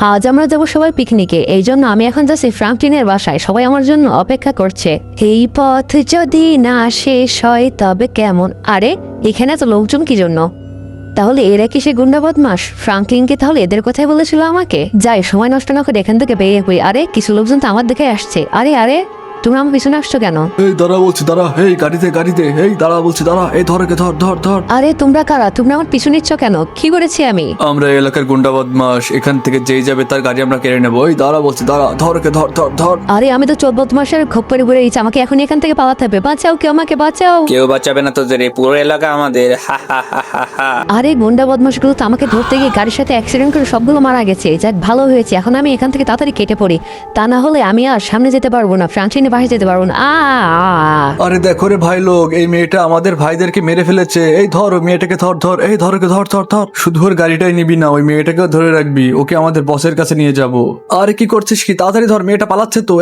আজ আমরা যাব সবাই পিকনিকে। এই জন্য আমি এখন যাচ্ছি ফ্রাঙ্কলিনের বাসায়। সবাই আমার জন্য অপেক্ষা করছে। এই পথ যদি না শেষ হয়, তবে কেমন? আরে, এখানে তো লোকজন কি জন্য? তাহলে এরা কি সে গুন্ডা বদমাস ফ্রাঙ্কলিনকে তাহলে এদের কথাই বলেছিল আমাকে? যাই, সময় নষ্ট না করে এখান থেকে বেরিয়ে হই আরে, কিছু লোকজন তো আমার দেখে আসছে। আরে আরে! তুমি আমার পিছনে আসছো কেন? এই দাঁড়া বলছি দাঁড়া এই গাড়িতে গাড়িতে এই দাঁড়া বলছি দাঁড়া এই ধর একে ধর ধর ধর। আরে তোমরা কারা? তোমরা আমার পিছু নিচ্ছ কেন? কি করেছি আমি? আমরা এই এলাকার গুন্ডা বদমাস এখান থেকে যেই যাবে তার গাড়ি আমরা কেড়ে নেব। এই দাঁড়া বলছি দাঁড়া ধর একে ধর ধর ধর। আরে আমি তো চোদ্দ মাসের খপ্পরে ঘুরে দিচ্ছি আমাকে এখন এখান থেকে পালাতে হবে। বাঁচাও কেউ আমাকে বাঁচাও। কেউ বাঁচাবে না তোদের এই পুরো এলাকা আমাদের। হা হা হা হা হা। আরে গুন্ডা বদমাশগুলো তো আমাকে ধরতে গিয়ে গাড়ির সাথে অ্যাক্সিডেন্ট করে সবগুলো মারা গেছে। যাক ভালো হয়েছে। এখন আমি এখান থেকে তাড়াতাড়ি কেটে পড়ি। তা না হলে আমি আর সামনে যেতে পারব না। ফ্রান্সিনে বাসে যেতে পারব না। আরে দেখো রে ভাই লোক, এই মেয়েটা আমাদের ভাইদেরকে মেরে ফেলেছে। এই ধর, ওই মেয়েটাকে ধর ধর, এই ধর, ওকে ধর ধর ধর। শুধু ওর গাড়িটাই নিবি না, ওই মেয়েটাকেও ধরে রাখবি। ওকে আমাদের বসের কাছে নিয়ে যাব। আরে কি করছিস কি? তাড়াতাড়ি ধর, মেয়েটা পালাচ্ছে তো।